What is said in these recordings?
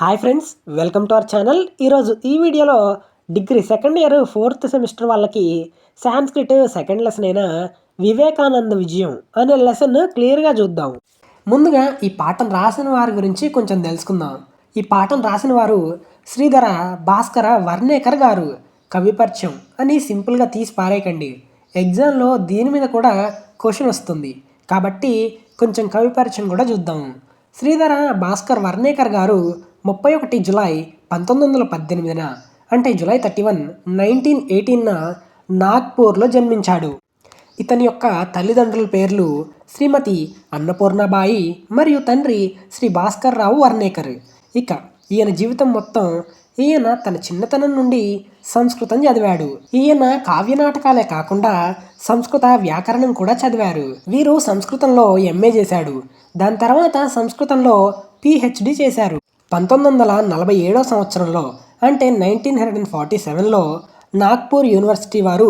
Hi friends welcome to our channel. ఈరోజు ఈ వీడియోలో degree second year fourth semester వాళ్ళకి సాంస్క్రిట్ సెకండ్ లెసన్ అయిన వివేకానంద విజయం అనే లెసన్ క్లియర్గా చూద్దాం. ముందుగా ఈ పాఠం రాసిన వారి గురించి కొంచెం తెలుసుకుందాం. ఈ పాఠం రాసిన వారు శ్రీధర భాస్కర వర్ణేకర్ గారు. కవిపరిచయం అని సింపుల్గా తీసి పారేయకండి. ఎగ్జామ్లో దీని మీద కూడా క్వశ్చన్ వస్తుంది. కాబట్టి కొంచెం కవిపరిచయం కూడా చూద్దాం. శ్రీధర భాస్కర్ వర్ణేకర్ గారు ముప్పై ఒకటి జులై పంతొమ్మిది వందల పద్దెనిమిదిన అంటే జులై థర్టీ వన్ నైన్టీన్ ఎయిటీన్న నాగ్పూర్లో జన్మించాడు. ఇతని యొక్క తల్లిదండ్రుల పేర్లు శ్రీమతి అన్నపూర్ణబాయి మరియు తండ్రి శ్రీ భాస్కర్ రావు వర్ణేకర్ ఇక ఈయన జీవితం మొత్తం ఈయన తన చిన్నతనం నుండి సంస్కృతం చదివాడు. ఈయన కావ్య నాటకాలే కాకుండా సంస్కృత వ్యాకరణం కూడా చదివారు. వీరు సంస్కృతంలో ఎంఏ చేశాడు. దాని తర్వాత సంస్కృతంలో పిహెచ్డి చేశారు. పంతొమ్మిది వందల నలభై ఏడో సంవత్సరంలో అంటే నైన్టీన్ హండ్రెడ్ అండ్ ఫార్టీ సెవెన్లో నాగ్పూర్ యూనివర్సిటీ వారు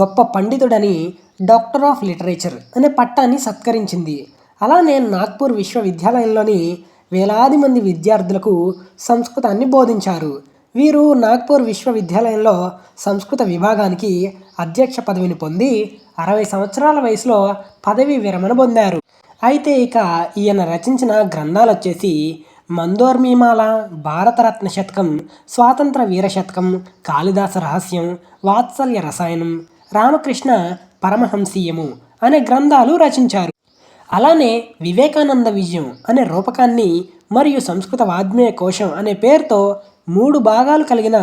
గొప్ప పండితుడని డాక్టర్ ఆఫ్ లిటరేచర్ అనే పట్టాన్ని సత్కరించింది. అలానే నాగ్పూర్ విశ్వవిద్యాలయంలోని వేలాది మంది విద్యార్థులకు సంస్కృతాన్ని బోధించారు. వీరు నాగ్పూర్ విశ్వవిద్యాలయంలో సంస్కృత విభాగానికి అధ్యక్ష పదవిని పొంది అరవై సంవత్సరాల వయసులో పదవీ విరమణ పొందారు. అయితే ఇక ఈయన రచించిన గ్రంథాలు వచ్చేసి మందోర్మీమాల భారతరత్న శతకం స్వాతంత్ర వీర శతకం కాళిదాస రహస్యం వాత్సల్య రసాయనం రామకృష్ణ పరమహంసీయము అనే గ్రంథాలు రచించారు. అలానే వివేకానంద విజయం అనే రూపకాన్ని మరియు సంస్కృత వాద్మేయ కోశం అనే పేరుతో మూడు భాగాలు కలిగిన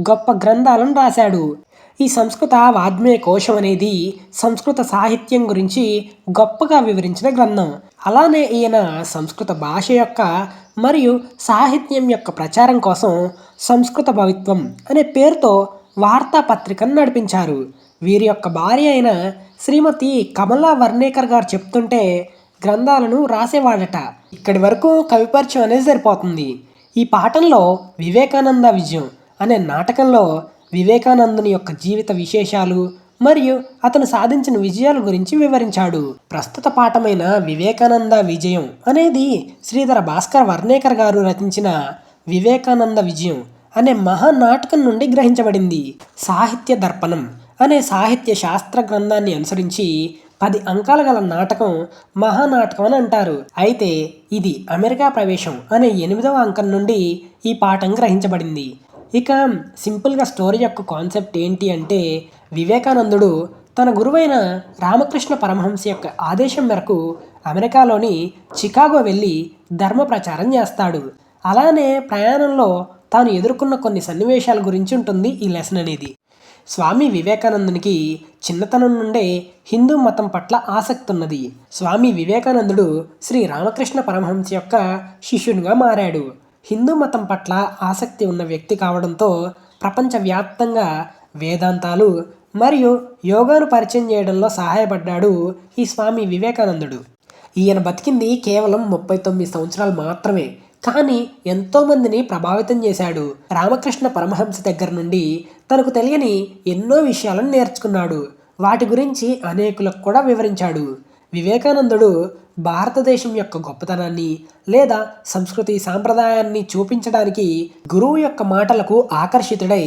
గొప్ప గ్రంథాలను రాశాడు. ఈ సంస్కృత వాద్మేయ కోశం అనేది సంస్కృత సాహిత్యం గురించి గొప్పగా వివరించిన గ్రంథం. అలానే ఈయన సంస్కృత భాష యొక్క మరియు సాహిత్యం యొక్క ప్రచారం కోసం సంస్కృత భవిత్వం అనే పేరుతో వార్తాపత్రికను నడిపించారు. వీరి యొక్క భార్య అయిన శ్రీమతి కమలా వర్ణేకర్ గారు చెప్తుంటే గ్రంథాలను రాసేవాడట ఇక్కడి వరకు కవిపరిచయం అనేది సరిపోతుంది. ఈ పాఠంలో వివేకానంద విజయం అనే నాటకంలో వివేకానందుని యొక్క జీవిత విశేషాలు మరియు అతను సాధించిన విజయాల గురించి వివరించాడు. ప్రస్తుత పాఠమైన వివేకానంద విజయం అనేది శ్రీధర భాస్కర్ వర్ణేకర్ గారు రచించిన వివేకానంద విజయం అనే మహానాటకం నుండి గ్రహించబడింది. సాహిత్య దర్పణం అనే సాహిత్య శాస్త్ర గ్రంథాన్ని అనుసరించి పది అంకాలు గల నాటకం మహానాటకం అని అంటారు. అయితే ఇది అమెరికా ప్రవేశం అనే ఎనిమిదవ అంకం నుండి ఈ పాఠం గ్రహించబడింది. ఇక సింపుల్గా స్టోరీ యొక్క కాన్సెప్ట్ ఏంటి అంటే వివేకానందుడు తన గురువైన రామకృష్ణ పరమహంస యొక్క ఆదేశం మేరకు అమెరికాలోని చికాగో వెళ్ళి ధర్మ ప్రచారం చేస్తాడు. అలానే ప్రయాణంలో తాను ఎదుర్కొన్న కొన్ని సన్నివేశాల గురించి ఉంటుంది ఈ లెసన్ అనేది. స్వామి వివేకానందునికి చిన్నతనం నుండే హిందూ మతం పట్ల ఆసక్తి ఉన్నది. స్వామి వివేకానందుడు శ్రీ రామకృష్ణ పరమహంస యొక్క శిష్యునిగా మారాడు. హిందూ మతం పట్ల ఆసక్తి ఉన్న వ్యక్తి కావడంతో ప్రపంచవ్యాప్తంగా వేదాంతాలు మరియు యోగాను పరిచయం చేయడంలో సహాయపడ్డాడు ఈ స్వామి వివేకానందుడు. ఈయన బతికింది కేవలం ముప్పై తొమ్మిది సంవత్సరాలు మాత్రమే కానీ ఎంతోమందిని ప్రభావితం చేశాడు. రామకృష్ణ పరమహంస దగ్గర నుండి తనకు తెలియని ఎన్నో విషయాలను నేర్చుకున్నాడు. వాటి గురించి అనేకులకు కూడా వివరించాడు. వివేకానందుడు భారతదేశం యొక్క గొప్పతనాన్ని లేదా సంస్కృతి సాంప్రదాయాన్ని చూపించడానికి గురువు యొక్క మాటలకు ఆకర్షితుడై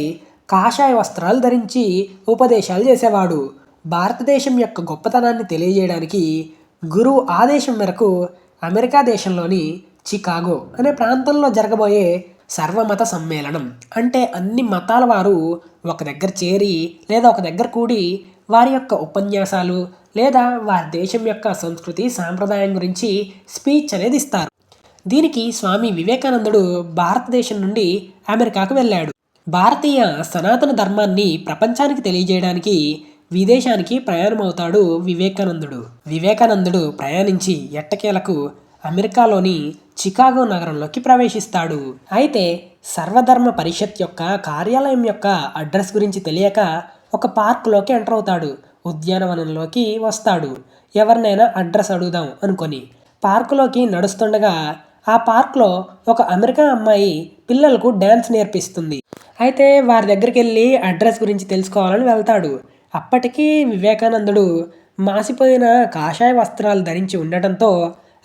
కాషాయ వస్త్రాలు ధరించి ఉపదేశాలు చేసేవాడు. భారతదేశం యొక్క గొప్పతనాన్ని తెలియజేయడానికి గురువు ఆదేశం మేరకు అమెరికా దేశంలోని చికాగో అనే ప్రాంతంలో జరగబోయే సర్వమత సమ్మేళనం. అంటే అన్ని మతాల వారు ఒక దగ్గర చేరి లేదా ఒక దగ్గర కూడి వారి యొక్క ఉపన్యాసాలు లేదా వారి దేశం యొక్క సంస్కృతి సాంప్రదాయం గురించి స్పీచ్ అనేది ఇస్తారు. దీనికి స్వామి వివేకానందుడు భారతదేశం నుండి అమెరికాకు వెళ్ళాడు. భారతీయ సనాతన ధర్మాన్ని ప్రపంచానికి తెలియజేయడానికి విదేశానికి ప్రయాణమవుతాడు వివేకానందుడు. వివేకానందుడు ప్రయాణించి ఎట్టకేలకు అమెరికాలోని చికాగో నగరంలోకి ప్రవేశిస్తాడు. అయితే సర్వధర్మ పరిషత్ యొక్క కార్యాలయం యొక్క అడ్రస్ గురించి తెలియక ఒక పార్క్లోకి ఎంటర్ అవుతాడు. ఉద్యానవనంలోకి వస్తాడు. ఎవరినైనా అడ్రస్ అడుగుదాం అనుకొని పార్కులోకి నడుస్తుండగా ఆ పార్క్లో ఒక అమెరికా అమ్మాయి పిల్లలకు డ్యాన్స్ నేర్పిస్తుంది. అయితే వారి దగ్గరికి వెళ్ళి అడ్రస్ గురించి తెలుసుకోవాలని వెళ్తాడు. అప్పటికీ వివేకానందుడు మాసిపోయిన కాషాయ వస్త్రాలు ధరించి ఉండటంతో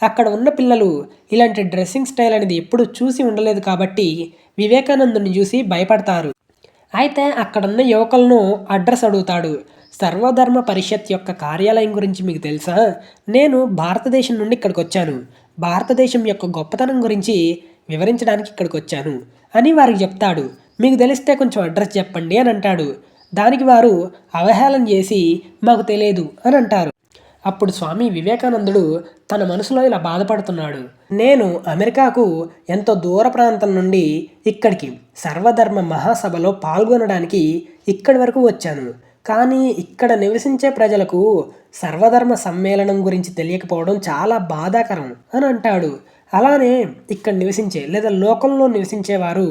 అక్కడ ఉన్న పిల్లలు ఇలాంటి డ్రెస్సింగ్ స్టైల్ అనేది ఎప్పుడు చూసి ఉండలేదు కాబట్టి వివేకానందుని చూసి భయపడతారు. అయితే అక్కడున్న యువకులను అడ్రస్ అడుగుతాడు. సర్వధర్మ పరిషత్ యొక్క కార్యాలయం గురించి మీకు తెలుసా? నేను భారతదేశం నుండి ఇక్కడికి వచ్చాను. భారతదేశం యొక్క గొప్పతనం గురించి వివరించడానికి ఇక్కడికి వచ్చాను అని వారికి చెప్తాడు. మీకు తెలిస్తే కొంచెం అడ్రస్ చెప్పండి అని అంటాడు. దానికి వారు అవహేళన చేసి మాకు తెలియదు అని అంటారు. అప్పుడు స్వామి వివేకానందుడు తన మనసులో ఇలా బాధపడుతున్నాడు. నేను అమెరికాకు ఎంతో దూర ప్రాంతం నుండి ఇక్కడికి సర్వధర్మ మహాసభలో పాల్గొనడానికి ఇక్కడి వరకు వచ్చాను. కానీ ఇక్కడ నివసించే ప్రజలకు సర్వధర్మ సమ్మేళనం గురించి తెలియకపోవడం చాలా బాధాకరం అని అంటాడు. అలానే ఇక్కడ నివసించే లేదా లోకంలో నివసించేవారు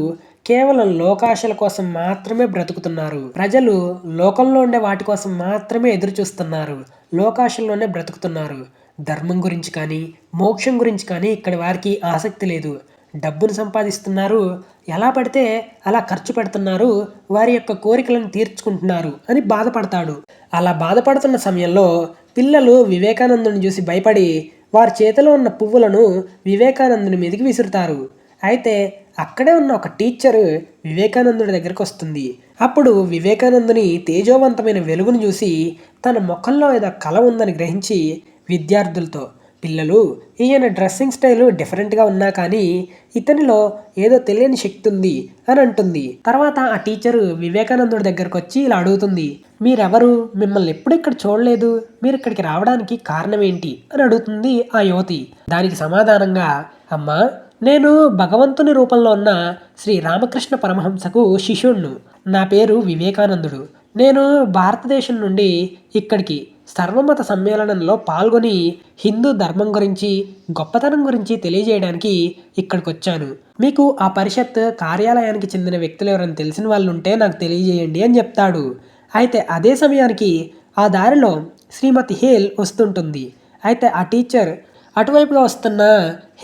కేవలం లోకాశల కోసం మాత్రమే బ్రతుకుతున్నారు. ప్రజలు లోకంలో ఉండే వాటి కోసం మాత్రమే ఎదురు చూస్తున్నారు లోకాశల్లోనే బ్రతుకుతున్నారు. ధర్మం గురించి కానీ మోక్షం గురించి కానీ ఇక్కడ వారికి ఆసక్తి లేదు. డబ్బును సంపాదిస్తున్నారు ఎలా పడితే అలా ఖర్చు పెడుతున్నారు వారి యొక్క కోరికలను తీర్చుకుంటున్నారు అని బాధపడతాడు. అలా బాధపడుతున్న సమయంలో పిల్లలు వివేకానందుని చూసి భయపడి వారి చేతిలో ఉన్న పువ్వులను వివేకానందుని మీదకి విసురుతారు. అయితే అక్కడే ఉన్న ఒక టీచర్ వివేకానందుడి దగ్గరకు వస్తుంది. అప్పుడు వివేకానందుని తేజోవంతమైన వెలుగును చూసి తన ముఖంలో ఏదో కళ ఉందని గ్రహించి విద్యార్థులతో పిల్లలు ఈయన డ్రెస్సింగ్ స్టైల్ డిఫరెంట్గా ఉన్నా కానీ ఇతనిలో ఏదో తెలియని శక్తి ఉంది అని అంటుంది. తర్వాత ఆ టీచరు వివేకానందుడి దగ్గరకు వచ్చి ఇలా అడుగుతుంది. మీరెవరు? మిమ్మల్ని ఎప్పుడు ఇక్కడ చూడలేదు? మీరు ఇక్కడికి రావడానికి కారణం ఏంటి అని అడుగుతుంది ఆ యువతి. దానికి సమాధానంగా అమ్మా నేను భగవంతుని రూపంలో ఉన్న శ్రీ రామకృష్ణ పరమహంసకు శిష్యుణ్ణు. నా పేరు వివేకానందుడు. నేను భారతదేశం నుండి ఇక్కడికి సర్వమత సమ్మేళనంలో పాల్గొని హిందూ ధర్మం గురించి గొప్పతనం గురించి తెలియజేయడానికి ఇక్కడికి వచ్చాను మీకు ఆ పరిషత్ కార్యాలయానికి చెందిన వ్యక్తులు ఎవరైనా తెలిసిన వాళ్ళు ఉంటే నాకు తెలియజేయండి అని చెప్తాడు. అయితే అదే సమయానికి ఆ దారిలో శ్రీమతి హేల్ వస్తుంటుంది. అయితే ఆ టీచర్ అటువైపుగా వస్తున్న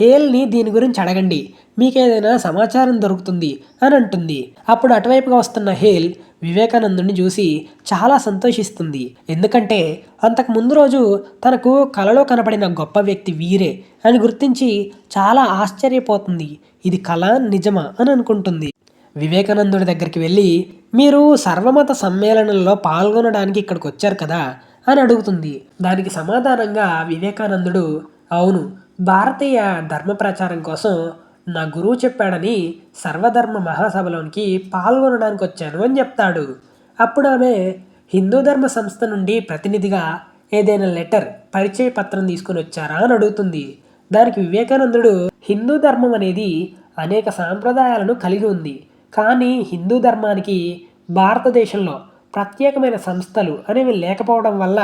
హేల్ని దీని గురించి అడగండి. మీకేదైనా సమాచారం దొరుకుతుంది అని అంటుంది. అప్పుడు అటువైపుగా వస్తున్న హేల్ వివేకానందుని చూసి చాలా సంతోషిస్తుంది. ఎందుకంటే అంతకు ముందు రోజు తనకు కలలో కనపడిన గొప్ప వ్యక్తి వీరే అని గుర్తించి చాలా ఆశ్చర్యపోతుంది. ఇది కళ నిజమా అని అనుకుంటుంది. వివేకానందుడి దగ్గరికి వెళ్ళి మీరు సర్వమత సమ్మేళనంలో పాల్గొనడానికి ఇక్కడికి వచ్చారు కదా అని అడుగుతుంది. దానికి సమాధానంగా వివేకానందుడు అవును భారతీయ ధర్మ ప్రచారం కోసం నా గురువు చెప్పాడని సర్వధర్మ మహాసభలోనికి పాల్గొనడానికి వచ్చాను అని చెప్తాడు. అప్పుడు ఆమె హిందూ ధర్మ సంస్థ నుండి ప్రతినిధిగా ఏదైనా లెటర్ పరిచయ పత్రం తీసుకుని వచ్చారా అని అడుగుతుంది. దానికి వివేకానందుడు హిందూ ధర్మం అనేది అనేక సాంప్రదాయాలను కలిగి ఉంది. కానీ హిందూ ధర్మానికి భారతదేశంలో ప్రత్యేకమైన సంస్థలు అనేవి లేకపోవడం వల్ల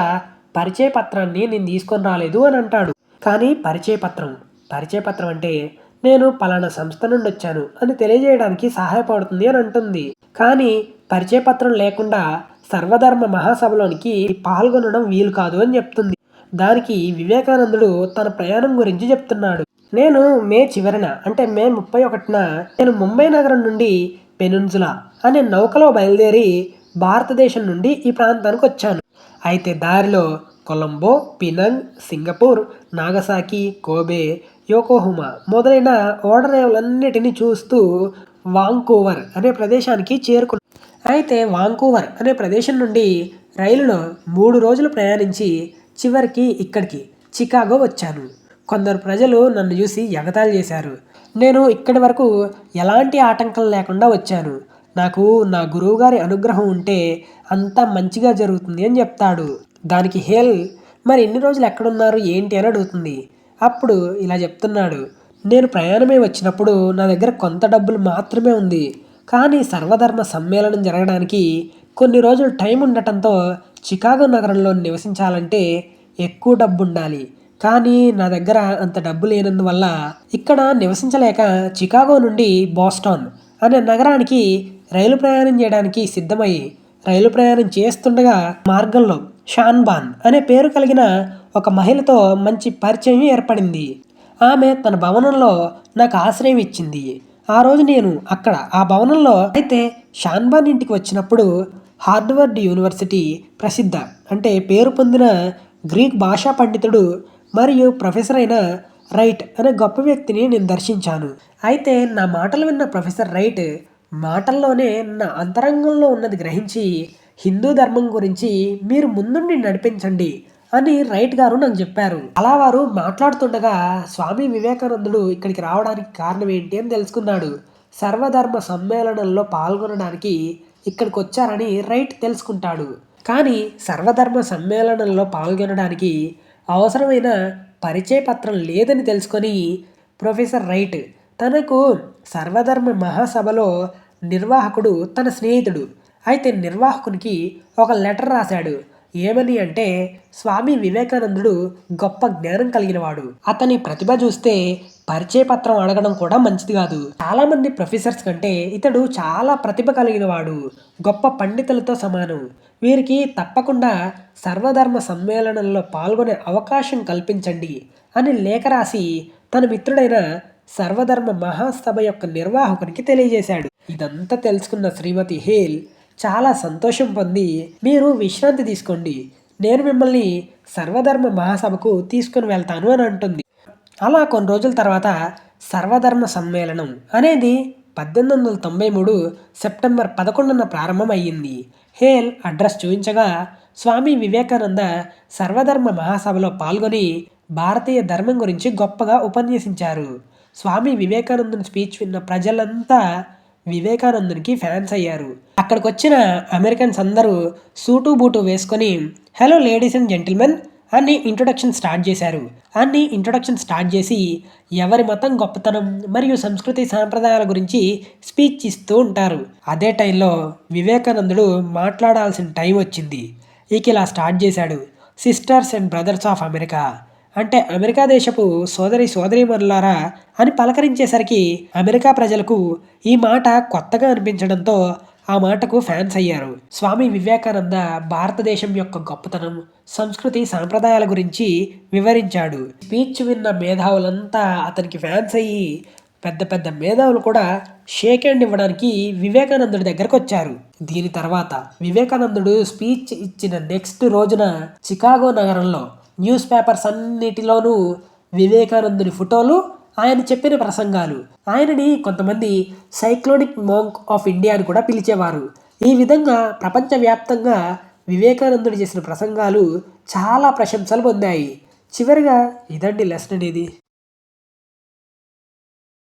పరిచయ పత్రాన్ని నేను తీసుకొని రాలేదు అని అంటాడు. కానీ పరిచయ పత్రం పరిచయ పత్రం అంటే నేను పలానా సంస్థ నుండి వచ్చాను అని తెలియజేయడానికి సహాయపడుతుంది అని అంటుంది. కానీ పరిచయపత్రం లేకుండా సర్వధర్మ మహాసభలోనికి పాల్గొనడం వీలు కాదు అని చెప్తుంది. దానికి వివేకానందుడు తన ప్రయాణం గురించి చెప్తున్నాడు. నేను మే చివరిన అంటే మే ముప్పై ఒకటిన నేను ముంబై నగరం నుండి పెనున్జులా అనే నౌకలో బయలుదేరి భారతదేశం నుండి ఈ ప్రాంతానికి వచ్చాను. అయితే దారిలో Colombo Penang Singapore Nagasaki Kobe Yokohama మొదలైన ఓడరేవులన్నిటినీ చూస్తూ వాంకూవర్ అనే ప్రదేశానికి చేరుకున్నారు అయితే వాంకూవర్ అనే ప్రదేశం నుండి రైలులో మూడు రోజులు ప్రయాణించి చివరికి ఇక్కడికి చికాగో వచ్చాను. కొందరు ప్రజలు నన్ను చూసి ఎగతాళి చేశారు. నేను ఇక్కడి వరకు ఎలాంటి ఆటంకం లేకుండా వచ్చాను. నాకు నా గురువుగారి అనుగ్రహం ఉంటే అంతా మంచిగా జరుగుతుంది అని చెప్తాడు. దానికి హేల్ మరి ఎన్ని రోజులు ఎక్కడున్నారు? ఏంటి? అని అడుగుతుంది. అప్పుడు ఇలా చెప్తున్నాడు నేను ప్రయాణమే వచ్చినప్పుడు నా దగ్గర కొంత డబ్బులు మాత్రమే ఉంది. కానీ సర్వధర్మ సమ్మేళనం జరగడానికి కొన్ని రోజులు టైం ఉండటంతో చికాగో నగరంలో నివసించాలంటే ఎక్కువ డబ్బు ఉండాలి కానీ నా దగ్గర అంత డబ్బు లేనందువల్ల ఇక్కడ నివసించలేక చికాగో నుండి బోస్టాన్ అనే నగరానికి రైలు ప్రయాణం చేయడానికి సిద్ధమై రైలు ప్రయాణం చేస్తుండగా మార్గంలో షాన్బాన్ అనే పేరు కలిగిన ఒక మహిళతో మంచి పరిచయం ఏర్పడింది. ఆమె తన భవనంలో నాకు ఆశ్రయం ఇచ్చింది. ఆ రోజు నేను అక్కడ ఆ భవనంలో అయితే షాన్బాన్ ఇంటికి వచ్చినప్పుడు హార్డ్వర్డ్ యూనివర్సిటీ ప్రసిద్ధ అంటే పేరు పొందిన గ్రీక్ భాషా పండితుడు మరియు ప్రొఫెసర్ అయిన రైట్ అనే గొప్ప వ్యక్తిని నేను దర్శించాను. అయితే నా మాటలు విన్న ప్రొఫెసర్ రైట్ మాటల్లోనే నా అంతరంగంలో ఉన్నది గ్రహించి హిందూ ధర్మం గురించి మీరు ముందుండి నడిపించండి అని రైట్ గారు నాకు చెప్పారు. అలా వారు మాట్లాడుతుండగా స్వామి వివేకానందుడు ఇక్కడికి రావడానికి కారణం ఏంటి అని తెలుసుకున్నాడు. సర్వధర్మ సమ్మేళనంలో పాల్గొనడానికి ఇక్కడికి వచ్చారని రైట్ తెలుసుకుంటాడు. కానీ సర్వధర్మ సమ్మేళనంలో పాల్గొనడానికి అవసరమైన పరిచయ పత్రం లేదని తెలుసుకొని ప్రొఫెసర్ రైట్ తనకు సర్వధర్మ మహాసభలో నిర్వాహకుడు తన స్నేహితుడు. అయితే నిర్వాహకునికి ఒక లెటర్ రాశాడు. ఏమని అంటే స్వామి వివేకానందుడు గొప్ప జ్ఞానం కలిగినవాడు. అతని ప్రతిభ చూస్తే పరిచయ పత్రం అడగడం కూడా మంచిది కాదు. చాలా మంది ప్రొఫెసర్స్ కంటే ఇతడు చాలా ప్రతిభ కలిగినవాడు. గొప్ప పండితులతో సమానం. వీరికి తప్పకుండా సర్వధర్మ సమ్మేళనంలో పాల్గొనే అవకాశం కల్పించండి అని లేఖ రాసి తన మిత్రుడైన సర్వధర్మ మహాసభ యొక్క నిర్వాహకునికి తెలియజేశాడు. ఇదంతా తెలుసుకున్న శ్రీమతి హేల్ చాలా సంతోషం పొంది మీరు విశ్రాంతి తీసుకోండి. నేను మిమ్మల్ని సర్వధర్మ మహాసభకు తీసుకుని వెళ్తాను అని అంటుంది. అలా కొన్ని రోజుల తర్వాత సర్వధర్మ సమ్మేళనం అనేది పద్దెనిమిది వందల తొంభై మూడు సెప్టెంబర్ పదకొండున ప్రారంభమయ్యింది. హేల్ అడ్రస్ చూపించగా స్వామి వివేకానంద సర్వధర్మ మహాసభలో పాల్గొని భారతీయ ధర్మం గురించి గొప్పగా ఉపన్యసించారు. స్వామి వివేకానందుని స్పీచ్ విన్న ప్రజలంతా వివేకానందునికి ఫ్యాన్స్ అయ్యారు. అక్కడికి వచ్చిన అమెరికన్స్ అందరూ సూటు బూటు వేసుకొని హలో లేడీస్ అండ్ జెంటిల్మెన్ అని ఇంట్రొడక్షన్ స్టార్ట్ చేశారు. అన్ని ఇంట్రొడక్షన్ స్టార్ట్ చేసి ఎవరి మతం గొప్పతనం మరియు సంస్కృతి సాంప్రదాయాల గురించి స్పీచ్ ఇస్తూ ఉంటారు. అదే టైంలో వివేకానందుడు మాట్లాడాల్సిన టైం వచ్చింది. ఇక ఇలా స్టార్ట్ చేశాడు. Sisters and brothers of America అంటే అమెరికా దేశపు సోదరి సోదరీమణులారా అని పలకరించేసరికి అమెరికా ప్రజలకు ఈ మాట కొత్తగా అనిపించడంతో ఆ మాటకు ఫ్యాన్స్ అయ్యారు. స్వామి వివేకానంద భారతదేశం యొక్క గొప్పతనం సంస్కృతి సాంప్రదాయాల గురించి వివరించాడు. స్పీచ్ విన్న మేధావులంతా అతనికి ఫ్యాన్స్ అయ్యి పెద్ద పెద్ద మేధావులు కూడా షేక్ హ్యాండ్ ఇవ్వడానికి వివేకానందుడి దగ్గరకు వచ్చారు. దీని తర్వాత వివేకానందుడు స్పీచ్ ఇచ్చిన నెక్స్ట్ రోజున చికాగో నగరంలో న్యూస్ పేపర్స్ అన్నిటిలోనూ వివేకానందుని ఫోటోలు ఆయన చెప్పిన ప్రసంగాలు. ఆయనని కొంతమంది సైక్లోనిక్ మోంక్ ఆఫ్ ఇండియా అని కూడా పిలిచేవారు. ఈ విధంగా ప్రపంచవ్యాప్తంగా వివేకానందుడు చేసిన ప్రసంగాలు చాలా ప్రశంసలు పొందాయి. చివరిగా ఇదండి లెసన్ అనేది.